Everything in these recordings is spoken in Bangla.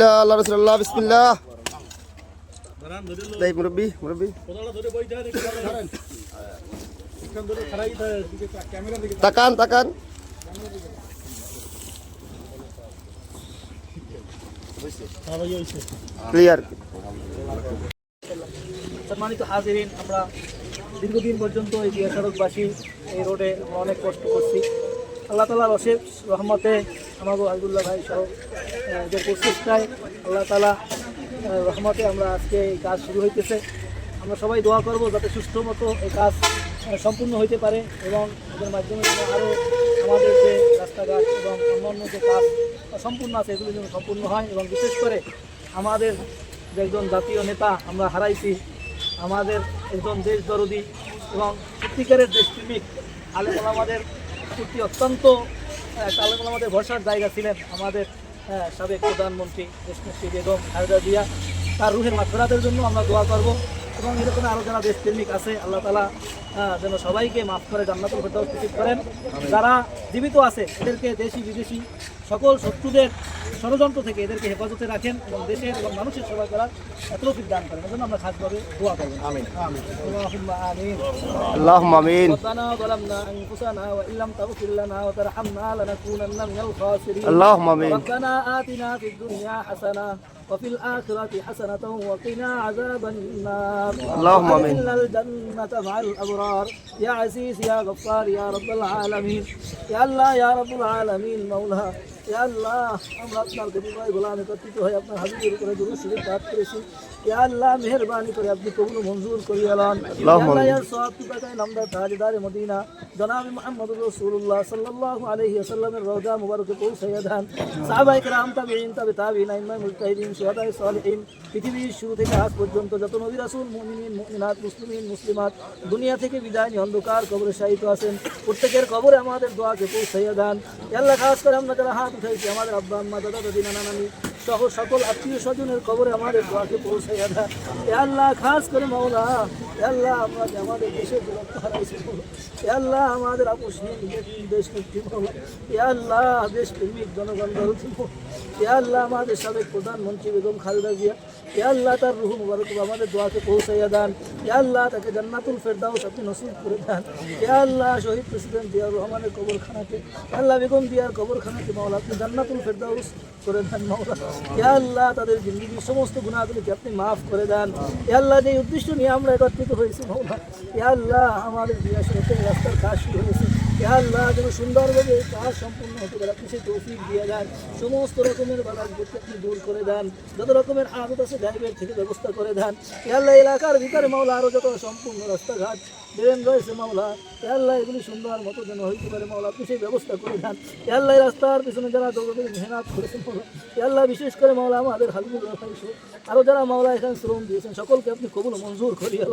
বিসমিল্লাহ আল্লাহ বিসমিল্লাহ মুরব্বি তাকান তাকান ক্লিয়ার সম্মানিত হাজিরিন, আমরা দীর্ঘদিন পর্যন্ত এই জিয়া সড়কবাসী এই রোডে অনেক কষ্ট করছি। আল্লাহ তালার অশেষ রহমতে আমাদের আবদুল্লাহ ভাই সহ যে প্রচেষ্টায় আল্লাহ তালা রহমতে আমরা আজকে এই কাজ শুরু হইতেছে। আমরা সবাই দোয়া করব যাতে সুষ্ঠু মতো এই কাজ সম্পূর্ণ হইতে পারে এবং এদের মাধ্যমে যেন আরও আমাদের যে রাস্তাঘাট এবং অন্যান্য যে কাজ সম্পূর্ণ আছে, এগুলো যেন সম্পূর্ণ হয় এবং বিশেষ করে আমাদের যে একজন জাতীয় নেতা আমরা হারাইছি, আমাদের একজন দেশ দরদি এবং সত্যিকারের দেশপ্রেমিক আলেম আমাদের প্রতি অত্যন্ত আহ, আলেম আমাদের ভরসার জায়গা ছিলেন আমাদের আহ, সাবেক প্রধানমন্ত্রী দেশনেত্রী বেগম খালেদা জিয়া। তার রুহের মাথাদের জন্য আমরা দোয়া করব এবং এরকম আরও যারা দেশপ্রেমিক আছে আল্লাহ তালা যেন সবাইকে মাফ করে জান্নাতুল ফেরদাউস উপস্থিত করেন। যারা জীবিত আছে এদেরকে দেশি বিদেশি সকল শত্রুদের ষড়যন্ত্র থেকে এদেরকে হেফাজতে রাখেন এবং দেশের এবং মানুষের সেবা করার তৌফিক দান করেন। এজন্য আমরা খাসভাবে দোয়া করব। আমিন। আমিন। আল্লাহুম্মা আমিন। দুনিয়া وفي الآخرة حسنة وقنا عذاب النار اللهم آمين. وأدخلنا الجنة مع الأبرار يا عزيز يا غفار يا رب العالمين يا الله يا رب العالمين مولا يا الله আমরা আপনার গরিবাই গোলাম একত্রিত হয়ে আপনার হাবিবের উপরে দুরূদ শরীফ পাঠ করেছি ইয়া আল্লাহ মেহেরবানি করে আপনি কবুল মঞ্জুর করিয়ে আলান। নামদার তাজদার মদিনা। জনাব মুহাম্মদ রাসূলুল্লাহ সাল্লাল্লাহু আলাইহি ওয়াসাল্লামের রওজা মুবারকে পৌঁছাইয়া দেন। সাহাবায়ে কেরাম তাবিঈন তাবে তাবিঈন ইমাম মুজতাহিদিন শুহাদায়ে সালিহিন পৃথিবীর শুরু থেকে আজ পর্যন্ত যত নবী রাসূল মুমিনিন মুমিনাত মুসলিমিন মুসলিমাত দুনিয়া থেকে বিদায় নিয়ে অন্ধকার কবরে শায়িত আছেন। প্রত্যেকের কবরে আমাদের দোয়াকে পৌঁছাইয়া দেন। আল্লাহ খাস করে আমরা যারা হাত উঠাইছি আমাদের আব্বা আম্মা দাদা দাদি নানা নানি সহ সকল আত্মীয় স্বজনের কবরে আমাদের দোয়াকে পৌঁছাইয়া দেয় আল্লাহ খাস করে মাওলা আল্লাহ আমরা আমাদের দেশের রক্ত হারাইছি আল্লাহ আমাদের আপোষহীন দেশ ইয়া আল্লাহ দেশ প্রেমিক জনগণ দরদি আল্লাহ আমাদের সাবেক প্রধানমন্ত্রী বেগম খালেদা জিয়া ইয়া আল্লাহ তার রুহ মুবারক আমাদের দোয়াকে পৌঁছাইয়া দেন ইয়া আল্লাহ তাকে জান্নাতুল ফেরদাউস আপনি নসিব করে দেন ইয়া আল্লাহ শহীদ প্রেসিডেন্ট জিয়াউর রহমানের কবরখানাকে আল্লাহ বেগম দিয়ার কবরখানাকে মাওলা আপনি জান্নাতুল ফেরদাউস করে দেন মাওলা ইয়া আল্লাহ তাদের জিন্দগির সমস্ত গুণাগুলিকে আপনি মাফ করে দেন ইয়া আল্লাহ যে উদ্দেশ্য নিয়ে আমরা একত্রিত হয়েছি মৌলা। আল্লাহ শরীফের রাস্তার কাশি হয়েছে। ইয়া আল্লাহ যেন সুন্দরভাবে কাজ সম্পূর্ণ হতে পারে। আপনি সেই তৌফিক দিয়ে দেন সমস্ত রকমের বিপত্তি আপনি দূর করে দেন যত রকমের আদত আছে ড্রাইভের থেকে ব্যবস্থা করে দেন ইয়া এলাকার ভিতরে মাওলা আরও যত সম্পূর্ণ রাস্তাঘাট ড্রেন রয়েছে মাওলা আল্লাহ এগুলি সুন্দর মতো যেন হইতে পারে মাওলা, আপনি সেই ব্যবস্থা করে দেন আল্লাহ রাস্তার পিছনে যারা দৌড়ে মেহনত করেছেন মাওলা বিশেষ করে মাওলা আমাদের রহমান সহ আরও যারা মাওলা এখানে শ্রম দিয়েছেন, সকলকে আপনি কবুল মঞ্জুর করিয়ে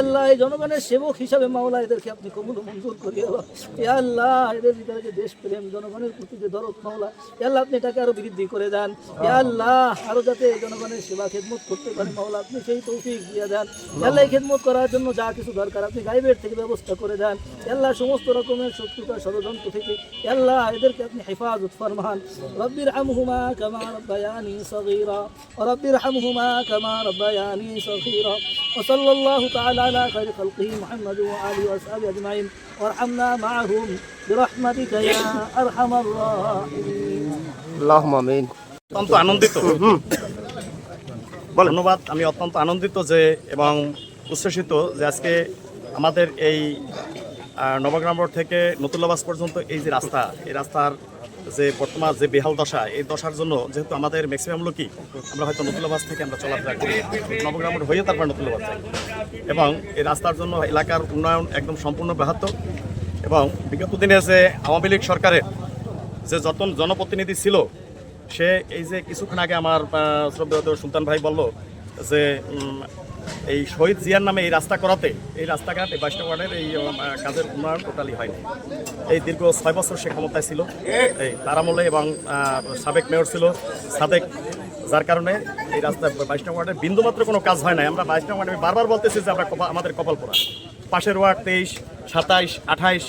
আল্লাহ এই জনগণের সেবক হিসাবে মাওলা এদেরকে আপনি কবুল মঞ্জুর করিয়ে আল্লাহ আল্লাহ এদের ভিতরে যে দেশপ্রেম জনগণের প্রতি যে দরদ মাওলা ইয়া আল্লাহ আপনি এটাকে আরো বৃদ্ধি করে দেন ইয়া আল্লাহ আরো যাতে এই জনগণের সেবা খেদমত করতে পারে মাওলা আপনি সেই তৌফিক দিয়ে দেন ইয়া আল্লাহ এই খেদমত করার জন্য যা কিছু দরকার আপনি গাইবের থেকে ব্যবস্থা করে দেন ইয়া আল্লাহ সমস্ত রকমের শত্রুতা ষড়যন্ত্র থেকে ইয়া আল্লাহ এদেরকে আপনি হেফাজত ফরমান রব্বির হামহুমা কামা রব্বায়ানি সগীরা রব্বির হামহুমা কামা রব্বায়ানি সগীরা وصلى الله تعالى على خير خلقه محمد وآله وأصحابه أجمعين وارحمنا معهم برحمتك يا أرحم الراحمين আল্লাহুম্মা আমিন অত্যন্ত আনন্দিত ধন্যবাদ আমি অত্যন্ত আনন্দিত যে এবং উচ্ছ্বসিত যে আজকে আমাদের এই আহ, নবগ্রাম রোড থেকে নতুল্লাবাস পর্যন্ত এই যে রাস্তা এই রাস্তার যে বর্তমান যে বেহাল দশা এই দশার জন্য যেহেতু আমাদের ম্যাক্সিমাম লোকই আমরা হয়তো নতুল্লাবাস থেকে আমরা চলাফেরা করি নবগ্রাম রোড হয়ে তারপর নতুল্লাবাস যাই এবং এই রাস্তার জন্য এলাকার উন্নয়ন একদম সম্পূর্ণ ব্যাহত এবং বিগত দিনে যে আওয়ামী লীগ সরকারের যে যতন জনপ্রতিনিধি ছিল সে এই যে কিছুক্ষণ আগে আমার আহ, শ্রদ্ধেয় সুলতান ভাই বলল যে এই শহীদ জিয়ার নামে এই রাস্তা করাতে এই রাস্তাঘাট এই বাইশটা ওয়ার্ডের এই কাজের উন্নয়ন টোটালি হয়নি। এই দীর্ঘ ছয় বছর সে ক্ষমতায় ছিল এই তার আমলে এবং সাবেক মেয়র ছিল সাদেক যার কারণে এই রাস্তা বাইশটা ওয়ার্ডের বিন্দুমাত্র কোনো কাজ হয় না আমরা বাইশটা ওয়ার্ডে বারবার বলতেছি যে আমরা আমাদের কপাল পাশের ওয়ার্ড তেইশ সাতাইশ আঠাইশ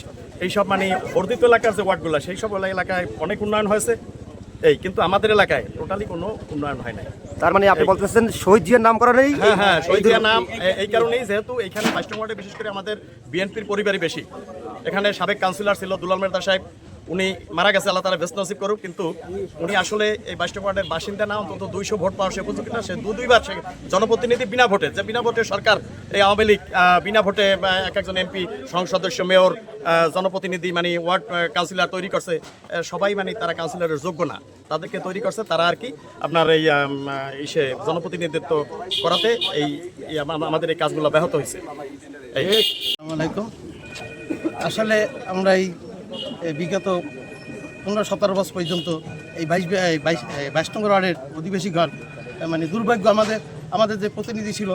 এইসব মানে বর্ধিত এলাকার যে ওয়ার্ডগুলো সেই সব এলাকায় অনেক উন্নয়ন হয়েছে। এই কিন্তু আমাদের এলাকায় টোটালি কোনো উন্নয়ন হয় নাই। তার মানে আপনি বলতেছেন শহীদ জিয়ার নাম করা নেই হ্যাঁ হ্যাঁ শহীদ জিয়ার নাম এই কারণেই যেহেতু এখানে বাইশ নম্বর ওয়ার্ডে বিশেষ করে আমাদের বিএনপির পরিবারই বেশি। এখানে সাবেক কাউন্সিলর ছিল দুলাল মেহতা সাহেব উনি মারা গেছে, আল্লাহ তারা ব্যস্ত নসিব করুক, কিন্তু উনি আসলে এই বাইশ ওয়ার্ডের বাসিন্দা না, অন্তত দুইশো ভোট পাওয়ার সে উপযুক্ত না। সে দু দুইবার সে জনপ্রতিনিধি বিনা ভোটে, যে বিনা ভোটে সরকার, এই আওয়ামী লীগ বিনা ভোটে এক একজন এমপি, সংসদ সদস্য, মেয়র জনপ্রতিনিধি মানে ওয়ার্ড কাউন্সিলর তৈরি করছে সবাই মানে তারা কাউন্সিলরের যোগ্য না। তাদেরকে তৈরি করছে, তারা আর কি আপনার এই ইসে জনপ্রতিনিধিত্ব করাতে এই আমাদের এই কাজগুলো ব্যাহত হয়েছে। আসলে আমরা এই বিগত পনেরো সতেরো বছর পর্যন্ত এই বাইশ বাইশ বাইশ নম্বর ওয়ার্ডের অধিবেশীগণ মানে দুর্ভাগ্য আমাদের আমাদের যে প্রতিনিধি ছিল,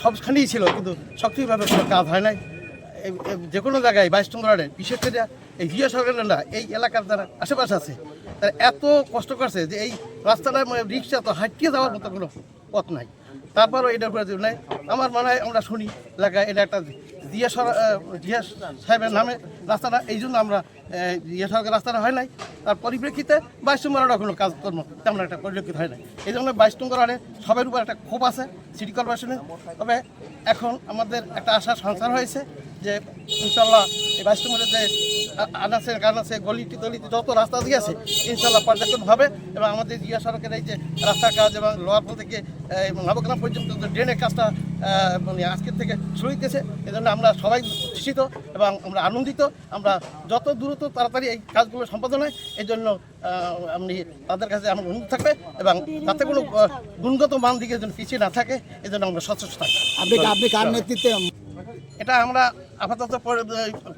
সবখানেই ছিল, কিন্তু সক্রিয়ভাবে কোনো কাজ হয় নাই। যে কোনো জায়গায় বাইশ নম্বর ওয়ার্ডে বিশেষ করে এই জিয়া সরকারেরা এই এলাকার যারা আশেপাশে আছে, তারা এত কষ্ট করছে যে এই রাস্তাটা মানে রিক্সা তো হাঁটিয়ে যাওয়ার মতো কোনো পথ নাই। তারপরও এটা উপরে নাই। আমার মনে হয় আমরা শুনি এলাকায় এটা একটা জিয়া সর জিয়া সাহেবের নামে রাস্তাটা, এই জন্য আমরা জিয়া সরকার রাস্তাটা হয় নাই। তার পরিপ্রেক্ষিতে বাইশ নম্বর কোনো কাজকর্ম তেমন একটা পরিলক্ষিত হয় নাই। এই জন্য বাইশ নম্বর আরে সবের উপর একটা ক্ষোভ আছে সিটি কর্পোরেশনে তবে এখন আমাদের একটা আশা সংসার হয়েছে। যে ইনশাল্লাহ এই বাইশ নম্বরের যে আ- আনাচে কানাচে গলিটি তলিটি যত রাস্তা দিয়ে আছে ইনশাল্লাহ পর্যটন হবে এবং আমাদের জিয়া সড়কের এই যে রাস্তার কাজ এবং লোয়ারপুর থেকে নবগ্রাম পর্যন্ত ড্রেনের কাজটা মানে আজকের থেকে শুরু হইতেছে। এই জন্য আমরা সবাই খুশিত এবং আমরা আনন্দিত। আমরা যত দ্রুত তাড়াতাড়ি এই কাজগুলো সম্পাদন হয় এই জন্য আপনি তাদের কাছে আমার অনুরোধ থাকবে এবং তাতে কোনো গুণগত মান দিকে যেন পিছিয়ে না থাকে এই জন্য আমরা সচেষ্ট থাকব। আপনি আপনি কার নেতৃত্বে? এটা আমরা আপাতত পরে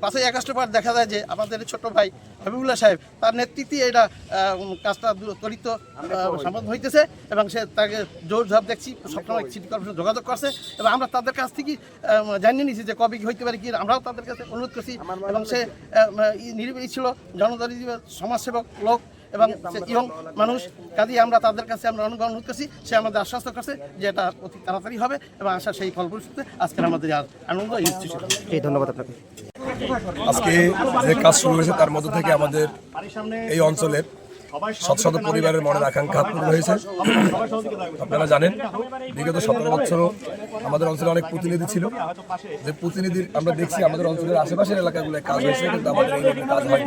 পাঁচই আগস্টের পর দেখা যায় যে আমাদের ছোট ভাই হাবিবুল্লাহ সাহেব তার নেতৃত্বে এটা কাজটা ত্বরিত সমাধান হইতেছে এবং সে তাকে জোর ঝাপ দেখছি সবসময় সিটি কর্পোরেশন যোগাযোগ করছে এবং আমরা তাদের কাছ থেকে জানিয়ে নিয়েছি যে কবে কি হইতে পারে কি আমরাও তাদের কাছে অনুরোধ করছি এবং সে নিরিবিলি ছিল জনদলী সমাজসেবক লোক এবং সে ইয়ং মানুষ কাজে আমরা তাদের কাছে আমরা অনু- অনুরোধ করছি সে আমাদের আশ্বস্ত করছে যে এটা অতি তাড়াতাড়ি হবে এবং আশা সেই ফল ফলপ্রসূতে আজকের আমাদের আর আনন্দ এই ধন্যবাদ আপনাকে। আজকে যে কাজ শুরু হয়েছে তার মধ্য থেকে আমাদের এই অঞ্চলের শত শত পরিবারের মনের আকাঙ্ক্ষা পূর্ণ হয়েছে। আপনারা জানেন বিগত সতেরো বছরও আমাদের অঞ্চলে অনেক প্রতিনিধি ছিল। যে প্রতিনিধির আমরা দেখছি আমাদের অঞ্চলের আশেপাশের এলাকাগুলোয় কাজ হয়েছে কিন্তু আমাদের এই কাজ হয়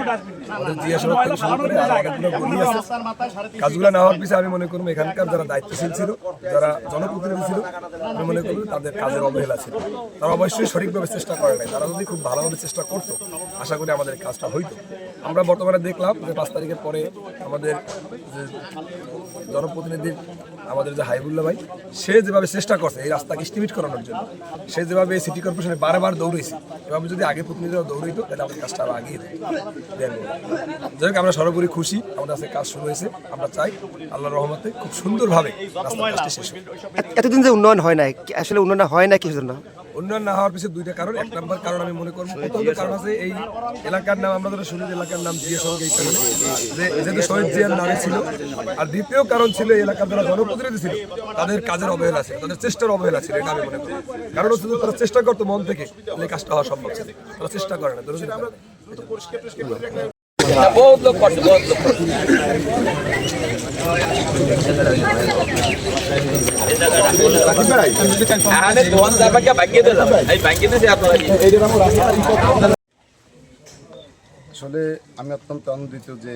আমাদের জিয়া সড়ক থেকে শুরু করে আর এলাকাগুলো গলি আছে। কাজগুলো না হওয়ার পিছনে আমি মনে করব এখানকার যারা দায়িত্বশীল ছিল যারা জনপ্রতিনিধি ছিল আমি মনে করব তাদের কাজের অবহেলা ছিল। তারা অবশ্যই সঠিকভাবে চেষ্টা করে নাই। তারা যদি খুব ভালোভাবে চেষ্টা করতো আশা করি আমাদের কাজটা হইতো। আমরা বর্তমানে দেখলাম যে পাঁচ তারিখের পরে আমাদের যে জনপ্রতিনিধি, আমাদের যে হাইবুল্লাহ ভাই, সে যেভাবে চেষ্টা করছে এই রাস্তাকে স্টিমিট করানোর জন্য, সে যেভাবে সিটি কর্পোরেশনে বারবার দৌড়েছে এভাবে যদি আগে প্রতিনিধিরা দৌড়িত তাহলে আমাদের কাজটা আরও আগিয়ে দেন, যাই হোক, আমরা সর্বোপরি খুশি, আমাদের আজকে কাজ শুরু হয়েছে, আমরা চাই আল্লাহর রহমতে খুব সুন্দরভাবে। এতদিন যে উন্নয়ন হয় নাই আসলে উন্নয়ন হয় না কিসের জন্য উন্নয়ন না হওয়ার পিছনে দুইটা কারণ, এক নম্বর কারণ আমি মনে করব প্রথম কারণ আছে এই এলাকার নাম, আমরা ধরো শহীদ এলাকার নাম জিয়া সড়ক এই কারণে যেহেতু শহীদ জিয়ার নামে ছিল, আর দ্বিতীয় কারণ ছিল এই এলাকার যারা জনপ্রতিনিধি ছিল, তাদের কাজের অবহেলা ছিল তাদের চেষ্টার অবহেলা ছিল, এটা আমি মনে করি। কারণ হচ্ছে তারা চেষ্টা করতো মন থেকে এই কাজটা হওয়া সম্ভব ছিল, তারা চেষ্টা করে না ধরো যদি আমরা আসলে আমি অত্যন্ত আনন্দিত যে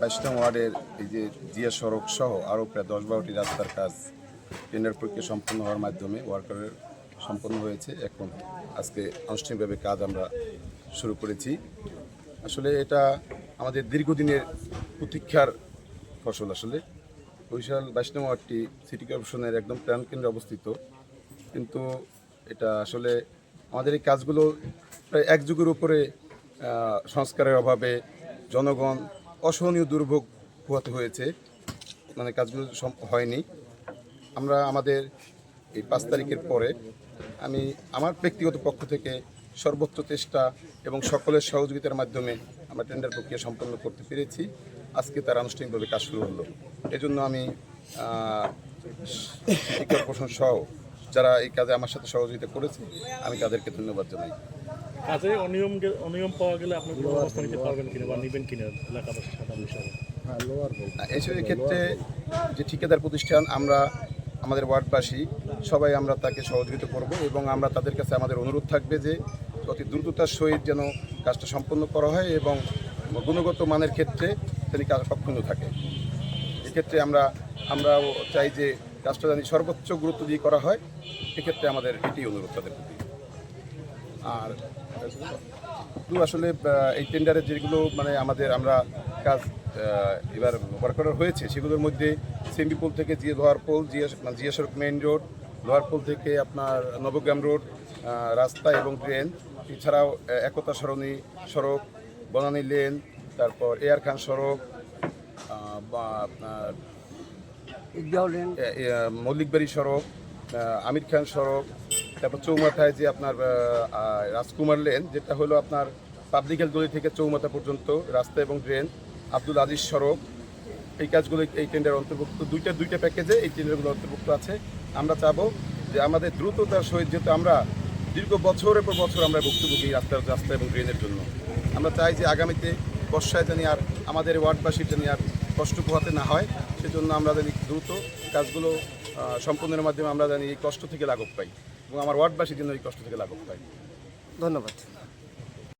বাইশতম ওয়ার্ডের এই যে জিয়া সড়ক সহ আরও প্রায় দশ বারোটি রাস্তার কাজ টেন্ডার প্রক্রিয়া সম্পন্ন হওয়ার মাধ্যমে ওয়ার্কারের সম্পন্ন হয়েছে। এখন আজকে আনুষ্ঠানিকভাবে কাজ আমরা শুরু করেছি। আসলে এটা আমাদের দীর্ঘদিনের প্রতীক্ষার ফসল আসলে। বরিশাল বাইশতম ওয়ার্ডটি সিটি কর্পোরেশনের একদম প্রাণকেন্দ্রে অবস্থিত। কিন্তু এটা আসলে আমাদের এই কাজগুলো প্রায় এক যুগের উপরে সংস্কারের অভাবে জনগণ অসহনীয় দুর্ভোগ পোহাতে হয়েছে। মানে কাজগুলো হয়নি। আমরা আমাদের এই পাঁচ তারিখের পরে আমি আমার ব্যক্তিগত পক্ষ থেকে সর্বোচ্চ চেষ্টা এবং সকলের সহযোগিতার মাধ্যমে আমরা টেন্ডার প্রক্রিয়া সম্পন্ন করতে পেরেছি। আজকে তার আনুষ্ঠানিকভাবে কাজ শুরু হলো। এজন্য আমি সিটি কর্পোরেশন সহ যারা এই কাজে আমার সাথে সহযোগিতা করেছে আমি তাদেরকে ধন্যবাদ জানাই। কাজে অনিয়ম অনিয়ম পাওয়া গেলে আপনি কোনো ব্যবস্থা নিতে পারবেন কিনা বা নিবেন কিনা এলাকাবাসীর সাথে বিষয়ে এসব ক্ষেত্রে যে ঠিকাদার প্রতিষ্ঠান আমরা আমাদের ওয়ার্ডবাসী সবাই আমরা তাকে সহযোগিতা করব এবং আমরা তাদের কাছে আমাদের অনুরোধ থাকবে যে অতি দ্রুততার সহিত যেন কাজটা সম্পন্ন করা হয় এবং গুণগত মানের ক্ষেত্রে তিনি কাজ অক্ষুণ্ণ থাকে। এক্ষেত্রে আমরা, আমরাও চাই যে কাজটা জানি সর্বোচ্চ গুরুত্ব দিয়ে করা হয়, এক্ষেত্রে আমাদের এটি অনুরোধ তাদের প্রতি। আর শুধু আসলে এই টেন্ডারের যেগুলো মানে আমাদের, আমরা কাজ এবার ওয়ার্ক হয়েছে, সেগুলোর মধ্যে সেম্বিপুল থেকে জিয়া লোহার পোল জিয়া জিয়া সড়ক মেইন রোড লোহার পোল থেকে আপনার নবগ্রাম রোড রাস্তা এবং ট্রেন এছাড়াও একতা সরণি সড়ক বনানী লেন তারপর এয়ার খান সড়ক বা আপনার মল্লিকবাড়ি সড়ক আমির খান সড়ক তারপর চৌমাথায় যে আপনার রাজকুমার লেন যেটা হলো আপনার পাবলিক হেলথ গলি থেকে চৌমাথা পর্যন্ত রাস্তা এবং ড্রেন আব্দুল আজিজ সড়ক এই কাজগুলো এই টেন্ডার অন্তর্ভুক্ত দুইটা দুইটা প্যাকেজে এই টেন্ডারগুলো অন্তর্ভুক্ত আছে। আমরা চাবো যে আমাদের দ্রুততার সহিত যেহেতু আমরা দীর্ঘ বছরের পর বছর আমরা ভুক্তভোগী রাস্তার রাস্তা এবং ড্রেনের জন্য। আমরা চাই যে আগামীতে বর্ষায় জানি আর আমাদের ওয়ার্ডবাসীর জানি আর কষ্ট পোহাতে না হয়, সেজন্য আমরা জানি দ্রুত কাজগুলো সম্পন্নের মাধ্যমে আমরা জানি এই কষ্ট থেকে লাঘব পাই এবং আমার ওয়ার্ডবাসীর জন্য এই কষ্ট থেকে লাঘব পাই। ধন্যবাদ।